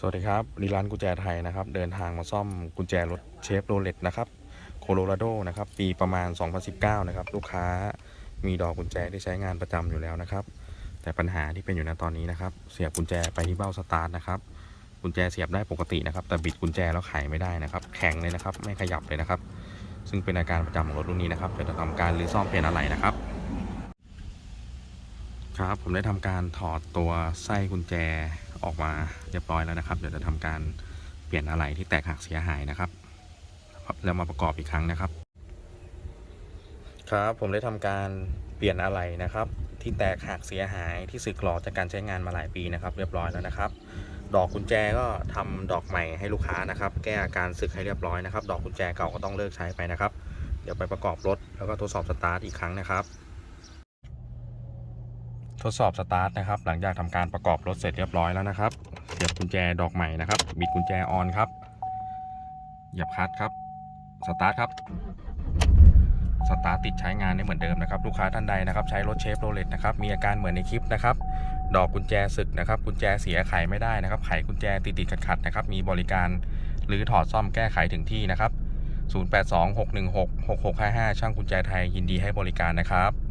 สวัสดีครับรีร้านกุญแจไทยนะครับ เดินทางมาซ่อมกุญแจรถเชฟโรเลตนะครับโคโลราโดนะครับปีประมาณ 2019 นะครับ ลูกค้ามีดอกกุญแจที่ใช้งานประจำอยู่แล้วนะครับ แต่ปัญหาที่เป็นอยู่ณตอนนี้นะครับ เสียบกุญแจไปที่เบ้าสตาร์ทนะครับกุญแจเสียบได้ปกตินะครับ แต่บิดกุญแจแล้วไขไม่ได้นะครับ แข็งเลยนะครับ ไม่ขยับเลยนะครับ ซึ่งเป็นอาการประจำของรถรุ่นนี้นะครับเดี๋ยวจะทำการรื้อซ่อมเปลี่ยนอะไหล่นะครับครับผมได้ทำการถอดตัวไส้กุญแจออกมาเรียบร้อยแล้วนะครับ เดี๋ยวจะทำการเปลี่ยนอะไหล่ที่แตกหักเสียหายนะครับแล้วมาประกอบอีกครั้งนะครับ ครับผมได้ทำการเปลี่ยนอะไหล่นะครับ ที่แตกหักเสียหายที่สึกหลอจากการใช้งานมาหลายปีนะครับ เรียบร้อยแล้วนะครับ ดอกกุญแจก็ทำดอกใหม่ให้ลูกค้านะครับ แก้อาการสึกให้เรียบร้อยนะครับ ดอกกุญแจเก่าก็ต้องเลิกใช้ไปนะครับ เดี๋ยวไปประกอบรถแล้วก็ทดสอบสตาร์ทอีกครั้งนะครับ ดสอบสตาร์ทนะครับ หลังจากทำการประกอบรถเสร็จเรียบร้อยแล้วนะครับเสียบกุญแจดอกใหม่นะครับบิดกุญแจออนครับเหยียบคลัตช์ครับสตาร์ทครับสตาร์ทติดใช้งานได้เหมือนเดิมนะครับ ลูกค้าท่านใดนะครับใช้รถเชฟโรเลตนะครับมีอาการเหมือนในคลิปนะครับ ดอกกุญแจสึกนะครับ กุญแจเสียไขไม่ได้นะครับ ไขกุญแจติดติดขัดขัดนะครับ มีบริการหรือถอดซ่อมแก้ไขถึงที่นะครับ 0826166655 ช่างกุญแจไทยยินดีให้บริการนะครับ